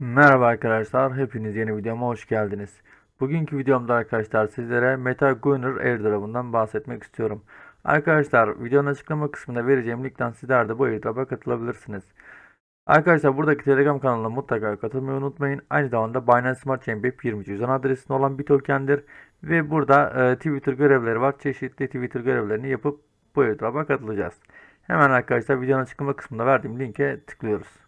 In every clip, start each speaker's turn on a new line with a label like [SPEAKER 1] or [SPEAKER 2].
[SPEAKER 1] Merhaba arkadaşlar, hepiniz yeni videoma hoş geldiniz. Bugünkü videomda arkadaşlar sizlere Meta Gunner airdrop'undan bahsetmek istiyorum. Arkadaşlar videonun açıklama kısmında vereceğim linkten sizler de bu airdrop'a katılabilirsiniz. Arkadaşlar buradaki Telegram kanalına mutlaka katılmayı unutmayın. Aynı zamanda Binance Smart Chain BIP20 cüzdan adresinde olan bir tokendir. Ve burada e, Twitter görevleri var. Çeşitli Twitter görevlerini yapıp bu airdrop'a katılacağız. Hemen arkadaşlar videonun açıklama kısmında verdiğim linke tıklıyoruz.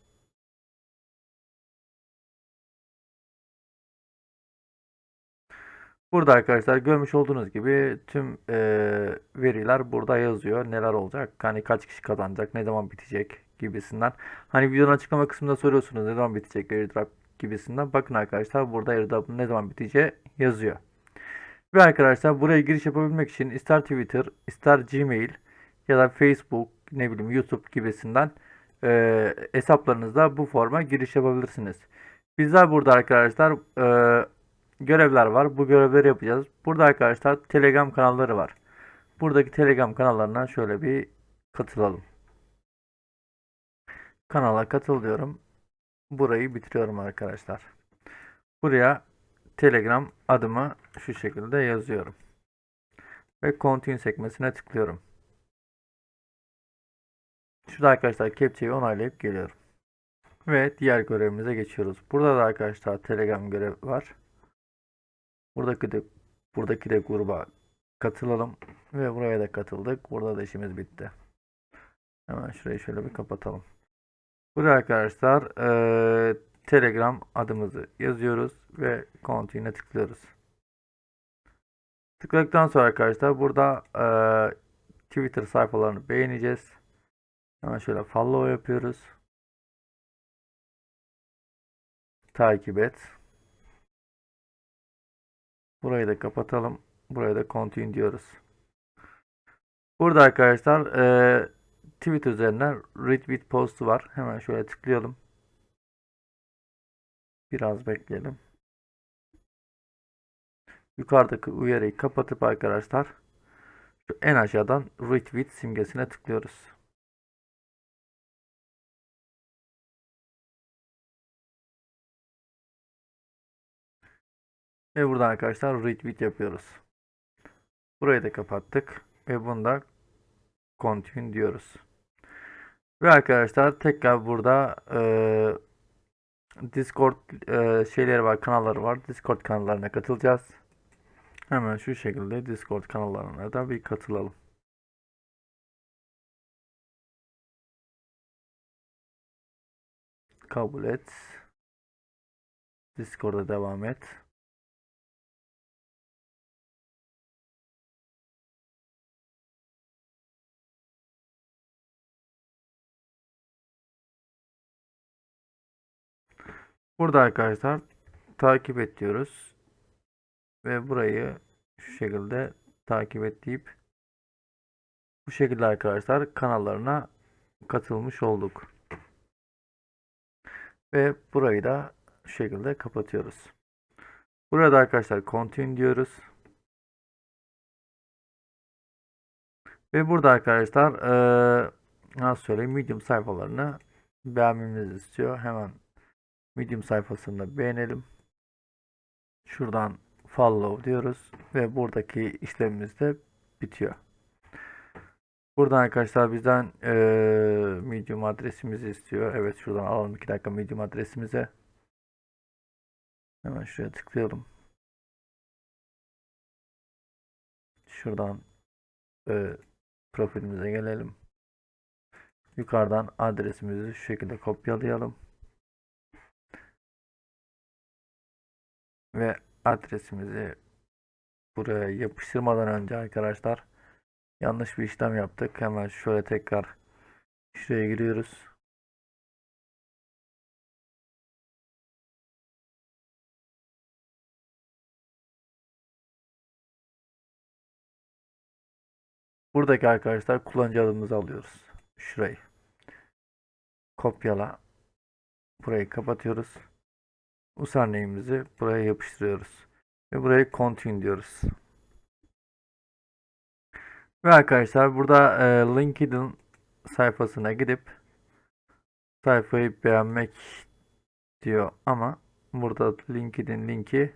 [SPEAKER 1] Burada arkadaşlar görmüş olduğunuz gibi tüm eee, veriler burada yazıyor. Neler olacak? Hani kaç kişi kazanacak? Ne zaman bitecek? Gibisinden. Hani videonun açıklama kısmında soruyorsunuz ne zaman bitecek airdrop gibisinden. Bakın arkadaşlar burada airdrop'un ne zaman biteceği yazıyor. Ve arkadaşlar buraya giriş yapabilmek için ister Twitter, ister Gmail ya da Facebook, ne bileyim YouTube gibisinden eee hesaplarınızda bu forma giriş yapabilirsiniz. Bizler burada arkadaşlar eee, görevler var. Bu görevleri yapacağız. Burada arkadaşlar Telegram kanalları var. Buradaki Telegram kanallarına şöyle bir katılalım. Kanala katıl diyorum. Burayı bitiriyorum arkadaşlar. Buraya Telegram adımı şu şekilde yazıyorum. Ve Continue sekmesine tıklıyorum. Şurada arkadaşlar captcha'yı onaylayıp geliyorum. Ve diğer görevimize geçiyoruz. Burada da arkadaşlar Telegram görevi var. Buradaki de buradaki de gruba katılalım ve buraya da katıldık. Burada da işimiz bitti. Hemen şurayı şöyle bir kapatalım. Buraya arkadaşlar eee, Telegram adımızı yazıyoruz ve Continue'e tıklıyoruz. Tıkladıktan sonra arkadaşlar burada eee, Twitter sayfalarını beğeneceğiz. Hemen şöyle follow yapıyoruz. Takip et. Burayı da kapatalım. Buraya da continue diyoruz. Burada arkadaşlar eee tweet üzerinden retweet postu var. Hemen şöyle tıklayalım. Biraz bekleyelim. Yukarıdaki uyarıyı kapatıp arkadaşlar en aşağıdan retweet simgesine tıklıyoruz. Ve burada arkadaşlar retweet yapıyoruz. Burayı da kapattık ve bunda continue diyoruz. Ve arkadaşlar tekrar burada eee, Discord eee, şeyleri var, kanalları var. Discord kanallarına katılacağız. Hemen şu şekilde Discord kanallarına da bir katılalım. Kabul et. Discord'a devam et. Burada arkadaşlar takip et diyoruz. Ve burayı şu şekilde takip et deyip bu şekilde arkadaşlar kanallarına katılmış olduk. Ve burayı da şu şekilde kapatıyoruz. Burada arkadaşlar continue diyoruz. Ve burada arkadaşlar nasıl söyleyeyim Medium sayfalarını beğenmemizi istiyor. Hemen Medium sayfasında beğenelim. Şuradan follow diyoruz ve buradaki işlemimiz de bitiyor. Buradan arkadaşlar bizden eee, Medium adresimizi istiyor. Evet şuradan alalım 2 dakika Medium adresimize. Hemen şuraya tıklayalım. Şuradan eee, profilimize gelelim. Yukarıdan adresimizi şu şekilde kopyalayalım. Ve adresimizi buraya yapıştırmadan önce arkadaşlar yanlış bir işlem yaptık. Hemen şöyle tekrar şuraya giriyoruz. Buradaki arkadaşlar kullanıcı adımızı alıyoruz. Şurayı. Kopyala. Burayı kapatıyoruz. Username'imizi buraya yapıştırıyoruz. Ve buraya continue diyoruz. Ve arkadaşlar burada e, LinkedIn sayfasına gidip sayfayı beğenmek diyor ama burada LinkedIn linki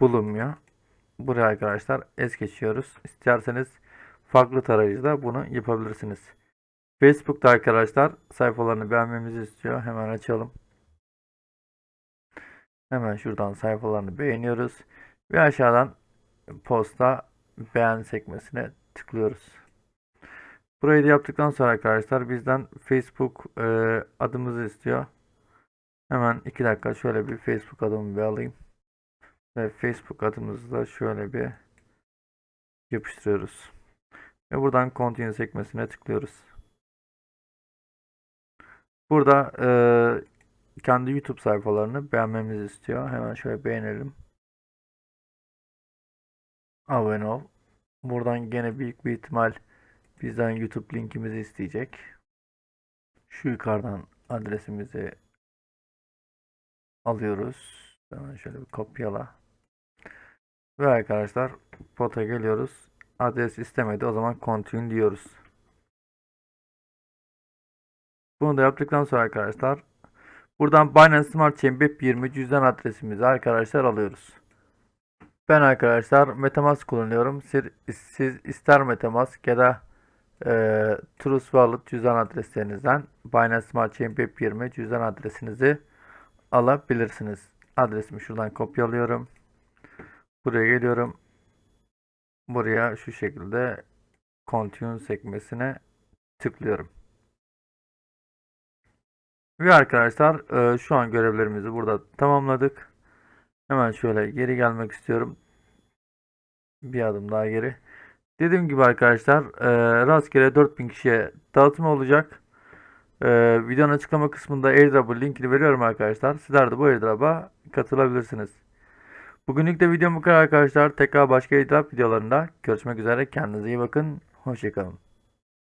[SPEAKER 1] bulunmuyor. Buraya arkadaşlar es geçiyoruz. İsterseniz farklı tarayıcıda bunu yapabilirsiniz. Facebook'ta arkadaşlar sayfalarını beğenmemizi istiyor. Hemen açalım. Hemen şuradan sayfalarını beğeniyoruz. Ve aşağıdan posta beğen sekmesine tıklıyoruz. Burayı da yaptıktan sonra arkadaşlar bizden Facebook e, adımızı istiyor. Hemen 2 dakika şöyle bir Facebook adımı bir alayım. Ve Facebook adımızı da şöyle bir yapıştırıyoruz. Ve buradan Continue sekmesine tıklıyoruz. Burada e, kendi YouTube sayfalarını beğenmemizi istiyor. Hemen şöyle beğenelim. Abone ol. Buradan gene büyük bir ihtimal bizden YouTube linkimizi isteyecek. Şu yukarıdan adresimizi alıyoruz. Hemen şöyle bir kopyala. Ve arkadaşlar pota geliyoruz. Adres istemedi. O zaman continue diyoruz. Bunu da yaptıktan sonra arkadaşlar buradan Binance Smart Chain BEP20 cüzdan adresimizi arkadaşlar alıyoruz. Ben arkadaşlar Metamask kullanıyorum. Siz, siz ister Metamask ya da e, Trust Wallet cüzdan adreslerinizden Binance Smart Chain BEP20 cüzdan adresinizi alabilirsiniz. Adresimi şuradan kopyalıyorum. Buraya geliyorum. Buraya şu şekilde Continue sekmesine tıklıyorum. Ve arkadaşlar e, şu an görevlerimizi burada tamamladık. Hemen şöyle geri gelmek istiyorum. Bir adım daha geri. Dediğim gibi arkadaşlar e, rastgele 4000 kişiye dağıtım olacak. E, videonun açıklama kısmında airdrop'un linkini veriyorum arkadaşlar. Sizler de bu airdrop'a katılabilirsiniz. Bugünlük de videom bu kadar arkadaşlar. Tekrar başka airdrop videolarında görüşmek üzere. Kendinize iyi bakın. Hoşçakalın.